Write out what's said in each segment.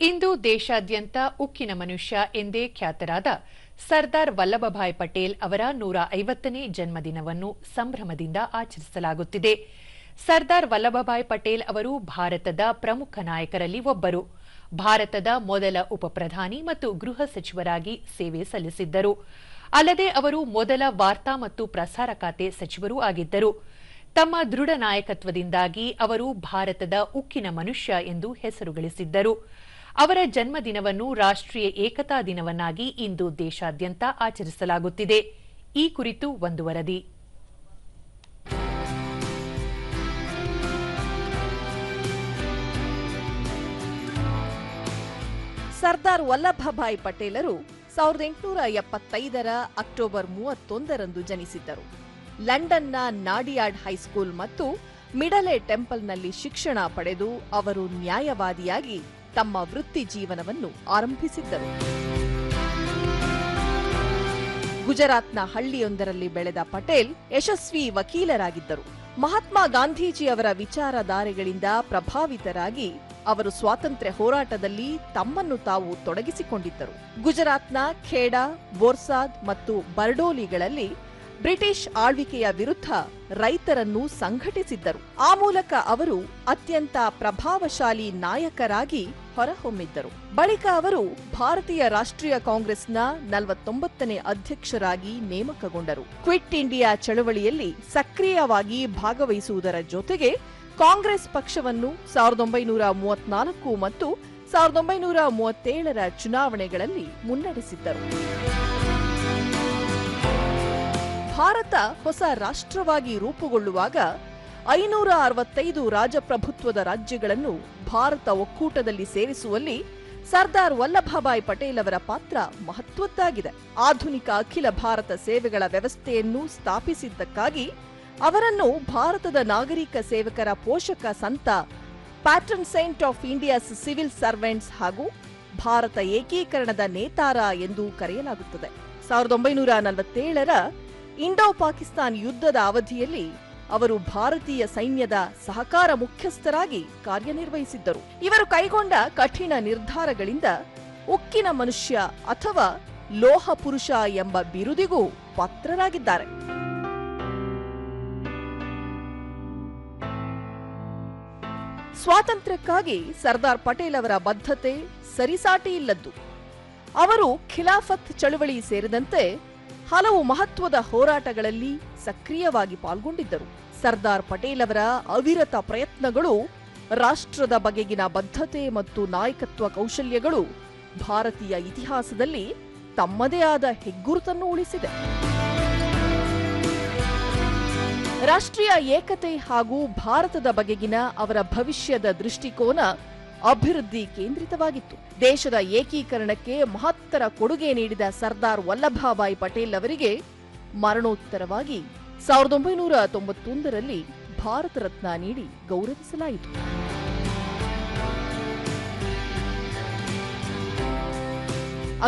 ಇಂದು ದೇಶಾದ್ಯಂತ ಉಕ್ಕಿನ ಮನುಷ್ಯ ಎಂದೇ ಖ್ಯಾತರಾದ ಸರ್ದಾರ್ ವಲ್ಲಭಭಾಯ್ ಪಟೇಲ್ ಅವರ ನೂರ ಐವತ್ತನೇ ಜನ್ಮದಿನವನ್ನು ಸಂಭ್ರಮದಿಂದ ಆಚರಿಸಲಾಗುತ್ತಿದೆ. ಸರ್ದಾರ್ ವಲ್ಲಭಭಾಯ್ ಪಟೇಲ್ ಅವರು ಭಾರತದ ಪ್ರಮುಖ ನಾಯಕರಲ್ಲಿ ಒಬ್ಬರು. ಭಾರತದ ಮೊದಲ ಉಪಪ್ರಧಾನಿ ಮತ್ತು ಗೃಹ ಸಚಿವರಾಗಿ ಸೇವೆ ಸಲ್ಲಿಸಿದ್ದರು. ಅಲ್ಲದೆ ಅವರು ಮೊದಲ ವಾರ್ತಾ ಮತ್ತು ಪ್ರಸಾರ ಖಾತೆ ಸಚಿವರೂ ಆಗಿದ್ದರು. ತಮ್ಮ ದೃಢ ನಾಯಕತ್ವದಿಂದಾಗಿ ಅವರು ಭಾರತದ ಉಕ್ಕಿನ ಮನುಷ್ಯ ಎಂದು ಹೆಸರು ಗಳಿಸಿದ್ದರು ಅವರ ಜನ್ಮದಿನವನ್ನು ರಾಷ್ಟ್ರೀಯ ಏಕತಾ ದಿನವನ್ನಾಗಿ ಇಂದು ದೇಶಾದ್ಯಂತ ಆಚರಿಸಲಾಗುತ್ತಿದೆ. ಈ ಕುರಿತು ಒಂದು ವರದಿ. ಸರ್ದಾರ್ ವಲ್ಲಭಭಾಯಿ ಪಟೇಲರು ಸಾವಿರದ ಎಂಟುನೂರ ಎಪ್ಪತ್ತೈದರ ಅಕ್ಟೋಬರ್ ಮೂವತ್ತೊಂದರಂದು ಜನಿಸಿದ್ದರು. ಲಂಡನ್ನ ನಾಡಿಯಾರ್ಡ್ ಹೈಸ್ಕೂಲ್ ಮತ್ತು ಮಿಡಲೆ ಟೆಂಪಲ್ನಲ್ಲಿ ಶಿಕ್ಷಣ ಪಡೆದು ಅವರು ನ್ಯಾಯವಾದಿಯಾಗಿ ತಮ್ಮ ವೃತ್ತಿ ಜೀವನವನ್ನು ಆರಂಭಿಸಿದ್ದರು. ಗುಜರಾತ್ನ ಹಳ್ಳಿಯೊಂದರಲ್ಲಿ ಬೆಳೆದ ಪಟೇಲ್ ಯಶಸ್ವಿ ವಕೀಲರಾಗಿದ್ದರು. ಮಹಾತ್ಮ ಗಾಂಧೀಜಿಯವರ ವಿಚಾರಧಾರೆಗಳಿಂದ ಪ್ರಭಾವಿತರಾಗಿ ಅವರು ಸ್ವಾತಂತ್ರ್ಯ ಹೋರಾಟದಲ್ಲಿ ತಮ್ಮನ್ನು ತಾವು ತೊಡಗಿಸಿಕೊಂಡಿದ್ದರು. ಗುಜರಾತ್ನ ಖೇಡಾ, ಬೋರ್ಸಾದ್ ಮತ್ತು ಬರ್ಡೋಲಿಗಳಲ್ಲಿ ಬ್ರಿಟಿಷ್ ಆಳ್ವಿಕೆಯ ವಿರುದ್ಧ ರೈತರನ್ನು ಸಂಘಟಿಸಿದ್ದರು. ಆ ಮೂಲಕ ಅವರು ಅತ್ಯಂತ ಪ್ರಭಾವಶಾಲಿ ನಾಯಕರಾಗಿ ಹೊರಹೊಮ್ಮಿದ್ದರು. ಬಳಿಕ ಅವರು ಭಾರತೀಯ ರಾಷ್ಟ್ರೀಯ ಕಾಂಗ್ರೆಸ್ನ ನಲವತ್ತೊಂಬತ್ತನೇ ಅಧ್ಯಕ್ಷರಾಗಿ ನೇಮಕಗೊಂಡರು. ಕ್ವಿಟ್ ಇಂಡಿಯಾ ಚಳವಳಿಯಲ್ಲಿ ಸಕ್ರಿಯವಾಗಿ ಭಾಗವಹಿಸುವುದರ ಜೊತೆಗೆ ಕಾಂಗ್ರೆಸ್ ಪಕ್ಷವನ್ನು ಸಾವಿರದ ಒಂಬೈನೂರ ಮೂವತ್ನಾಲ್ಕು ಮತ್ತು ಸಾವಿರದ ಒಂಬೈನೂರ ಮೂವತ್ತೇಳರ ಚುನಾವಣೆಗಳಲ್ಲಿ ಮುನ್ನಡೆಸಿದ್ದರು. ಭಾರತ ಹೊಸ ರಾಷ್ಟ್ರವಾಗಿ ರೂಪುಗೊಳ್ಳುವಾಗ ಐನೂರ ಅರವತ್ತೈದು ರಾಜಪ್ರಭುತ್ವದ ರಾಜ್ಯಗಳನ್ನು ಭಾರತ ಒಕ್ಕೂಟದಲ್ಲಿ ಸೇರಿಸುವಲ್ಲಿ ಸರ್ದಾರ್ ವಲ್ಲಭಭಾಯ್ ಪಟೇಲ್ ಅವರ ಪಾತ್ರ ಮಹತ್ವದ್ದಾಗಿದೆ. ಆಧುನಿಕ ಅಖಿಲ ಭಾರತ ಸೇವೆಗಳ ವ್ಯವಸ್ಥೆಯನ್ನು ಸ್ಥಾಪಿಸಿದ್ದಕ್ಕಾಗಿ ಅವರನ್ನು ಭಾರತದ ನಾಗರಿಕ ಸೇವಕರ ಪೋಷಕ ಸಂತ patron saint of India's civil servants ಹಾಗೂ ಭಾರತ ಏಕೀಕರಣದ ನೇತಾರ ಎಂದು ಕರೆಯಲಾಗುತ್ತದೆ. ಸಾವಿರದ ಒಂಬೈನೂರ ನಲವತ್ತೇಳರ ಇಂಡೋ ಪಾಕಿಸ್ತಾನ್ ಯುದ್ಧದ ಅವಧಿಯಲ್ಲಿ ಅವರು ಭಾರತೀಯ ಸೈನ್ಯದ ಸಹಕಾರ ಮುಖ್ಯಸ್ಥರಾಗಿ ಕಾರ್ಯನಿರ್ವಹಿಸಿದ್ದರು. ಇವರು ಕೈಗೊಂಡ ಕಠಿಣ ನಿರ್ಧಾರಗಳಿಂದ ಉಕ್ಕಿನ ಮನುಷ್ಯ ಅಥವಾ ಲೋಹ ಪುರುಷ ಎಂಬ ಬಿರುದಿಗೂ ಪಾತ್ರರಾಗಿದ್ದಾರೆ. ಸ್ವಾತಂತ್ರ್ಯಕ್ಕಾಗಿ ಸರ್ದಾರ್ ಪಟೇಲ್ ಅವರ ಬದ್ಧತೆ ಸರಿಸಾಟಿ ಇಲ್ಲದ್ದು. ಅವರು ಖಿಲಾಫತ್ ಚಳುವಳಿ ಸೇರಿದಂತೆ ಹಲವು ಮಹತ್ವದ ಹೋರಾಟಗಳಲ್ಲಿ ಸಕ್ರಿಯವಾಗಿ ಪಾಲ್ಗೊಂಡಿದ್ದರು. ಸರ್ದಾರ್ ಪಟೇಲ್ ಅವರ ಅವಿರತ ಪ್ರಯತ್ನಗಳು, ರಾಷ್ಟ್ರದ ಬಗೆಗಿನ ಬದ್ಧತೆ ಮತ್ತು ನಾಯಕತ್ವ ಕೌಶಲ್ಯಗಳು ಭಾರತೀಯ ಇತಿಹಾಸದಲ್ಲಿ ತಮ್ಮದೇ ಆದ ಹೆಗ್ಗುರುತನ್ನು ಉಳಿಸಿದೆ. ರಾಷ್ಟ್ರೀಯ ಏಕತೆ ಹಾಗೂ ಭಾರತದ ಬಗೆಗಿನ ಅವರ ಭವಿಷ್ಯದ ದೃಷ್ಟಿಕೋನ ಅಭಿವೃದ್ಧಿ ಕೇಂದ್ರಿತವಾಗಿತ್ತು. ದೇಶದ ಏಕೀಕರಣಕ್ಕೆ ಮಹತ್ತರ ಕೊಡುಗೆ ನೀಡಿದ ಸರ್ದಾರ್ ವಲ್ಲಭಭಾಯ್ ಪಟೇಲ್ ಅವರಿಗೆ ಮರಣೋತ್ತರವಾಗಿ ಸಾವಿರದ ಒಂಬೈನೂರ ತೊಂಬತ್ತೊಂದರಲ್ಲಿ ಭಾರತ ರತ್ನ ನೀಡಿ ಗೌರವಿಸಲಾಯಿತು.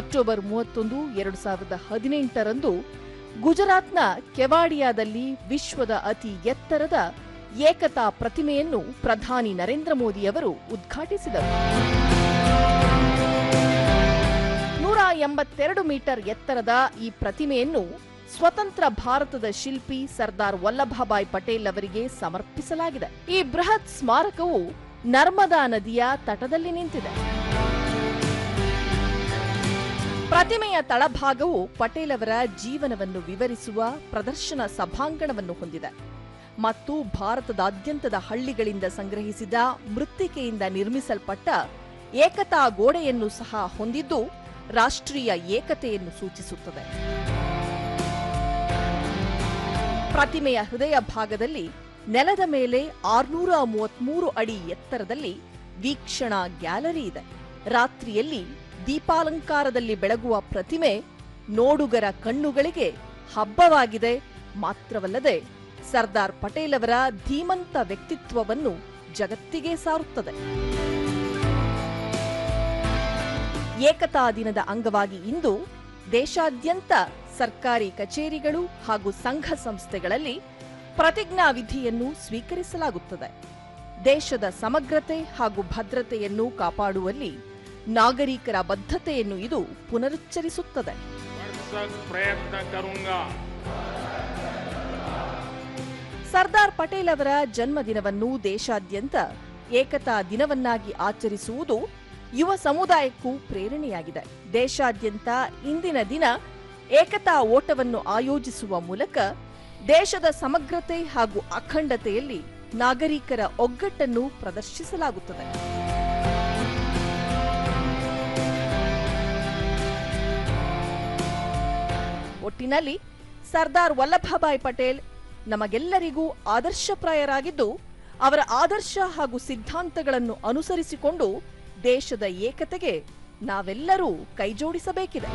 ಅಕ್ಟೋಬರ್ ಮೂವತ್ತೊಂದು, ಎರಡು ಸಾವಿರದ ಹದಿನೆಂಟರಂದು ಗುಜರಾತ್ನ ಕೆವಾಡಿಯಾದಲ್ಲಿ ವಿಶ್ವದ ಅತಿ ಎತ್ತರದ ಏಕತಾ ಪ್ರತಿಮೆಯನ್ನು ಪ್ರಧಾನಿ ನರೇಂದ್ರ ಮೋದಿಯವರು ಉದ್ಘಾಟಿಸಿದರು. ನೂರ ಎಂಬತ್ತೆರಡು ಮೀಟರ್ ಎತ್ತರದ ಈ ಪ್ರತಿಮೆಯನ್ನು ಸ್ವತಂತ್ರ ಭಾರತದ ಶಿಲ್ಪಿ ಸರ್ದಾರ್ ವಲ್ಲಭಭಾಯ್ ಪಟೇಲ್ ಅವರಿಗೆ ಸಮರ್ಪಿಸಲಾಗಿದೆ. ಈ ಬೃಹತ್ ಸ್ಮಾರಕವು ನರ್ಮದಾ ನದಿಯ ತಟದಲ್ಲಿ ನಿಂತಿದೆ. ಪ್ರತಿಮೆಯ ತಳಭಾಗವು ಪಟೇಲ್ ಅವರ ಜೀವನವನ್ನು ವಿವರಿಸುವ ಪ್ರದರ್ಶನ ಸಭಾಂಗಣವನ್ನು ಹೊಂದಿದೆ. ಮತ್ತು ಭಾರತದಾದ್ಯಂತದ ಹಳ್ಳಿಗಳಿಂದ ಸಂಗ್ರಹಿಸಿದ ಮೃತ್ತಿಕೆಯಿಂದ ನಿರ್ಮಿಸಲ್ಪಟ್ಟ ಏಕತಾ ಗೋಡೆಯನ್ನು ಸಹ ಹೊಂದಿದ್ದು ರಾಷ್ಟ್ರೀಯ ಏಕತೆಯನ್ನು ಸೂಚಿಸುತ್ತದೆ. ಪ್ರತಿಮೆಯ ಹೃದಯ ಭಾಗದಲ್ಲಿ ನೆಲದ ಮೇಲೆ ಆರ್ನೂರ ಮೂವತ್ಮೂರು ಅಡಿ ಎತ್ತರದಲ್ಲಿ ವೀಕ್ಷಣಾ ಗ್ಯಾಲರಿ ಇದೆ. ರಾತ್ರಿಯಲ್ಲಿ ದೀಪಾಲಂಕಾರದಲ್ಲಿ ಬೆಳಗುವ ಪ್ರತಿಮೆ ನೋಡುಗರ ಕಣ್ಣುಗಳಿಗೆ ಹಬ್ಬವಾಗಿದೆ. ಮಾತ್ರವಲ್ಲದೆ ಸರ್ದಾರ್ ಪಟೇಲ್ ಅವರ ಧೀಮಂತ ವ್ಯಕ್ತಿತ್ವವನ್ನು ಜಗತ್ತಿಗೆ ಸಾರುತ್ತದೆ. ಏಕತಾ ದಿನದ ಅಂಗವಾಗಿ ಇಂದು ದೇಶಾದ್ಯಂತ ಸರ್ಕಾರಿ ಕಚೇರಿಗಳು ಹಾಗೂ ಸಂಘ ಸಂಸ್ಥೆಗಳಲ್ಲಿ ಪ್ರತಿಜ್ಞಾ ವಿಧಿಯನ್ನು ಸ್ವೀಕರಿಸಲಾಗುತ್ತದೆ. ದೇಶದ ಸಮಗ್ರತೆ ಹಾಗೂ ಭದ್ರತೆಯನ್ನು ಕಾಪಾಡುವಲ್ಲಿ ನಾಗರಿಕರ ಬದ್ಧತೆಯನ್ನು ಇದು ಪುನರುಚ್ಚರಿಸುತ್ತದೆ. ಸರ್ದಾರ್ ಪಟೇಲ್ ಅವರ ಜನ್ಮದಿನವನ್ನು ದೇಶಾದ್ಯಂತ ಏಕತಾ ದಿನವನ್ನಾಗಿ ಆಚರಿಸುವುದು ಯುವ ಸಮುದಾಯಕ್ಕೂ ಪ್ರೇರಣೆಯಾಗಿದೆ. ದೇಶಾದ್ಯಂತ ಇಂದಿನ ದಿನ ಏಕತಾ ಓಟವನ್ನು ಆಯೋಜಿಸುವ ಮೂಲಕ ದೇಶದ ಸಮಗ್ರತೆ ಹಾಗೂ ಅಖಂಡತೆಯಲ್ಲಿ ನಾಗರಿಕರ ಒಗ್ಗಟ್ಟನ್ನು ಪ್ರದರ್ಶಿಸಲಾಗುತ್ತದೆ. ಒಟ್ಟಿನಲ್ಲಿ ಸರ್ದಾರ್ ವಲ್ಲಭಭಾಯ್ ಪಟೇಲ್ ನಮಗೆಲ್ಲರಿಗೂ ಆದರ್ಶಪ್ರಾಯರಾಗಿದ್ದು ಅವರ ಆದರ್ಶ ಹಾಗೂ ಸಿದ್ಧಾಂತಗಳನ್ನು ಅನುಸರಿಸಿಕೊಂಡು ದೇಶದ ಏಕತೆಗೆ ನಾವೆಲ್ಲರೂ ಕೈಜೋಡಿಸಬೇಕಿದೆ.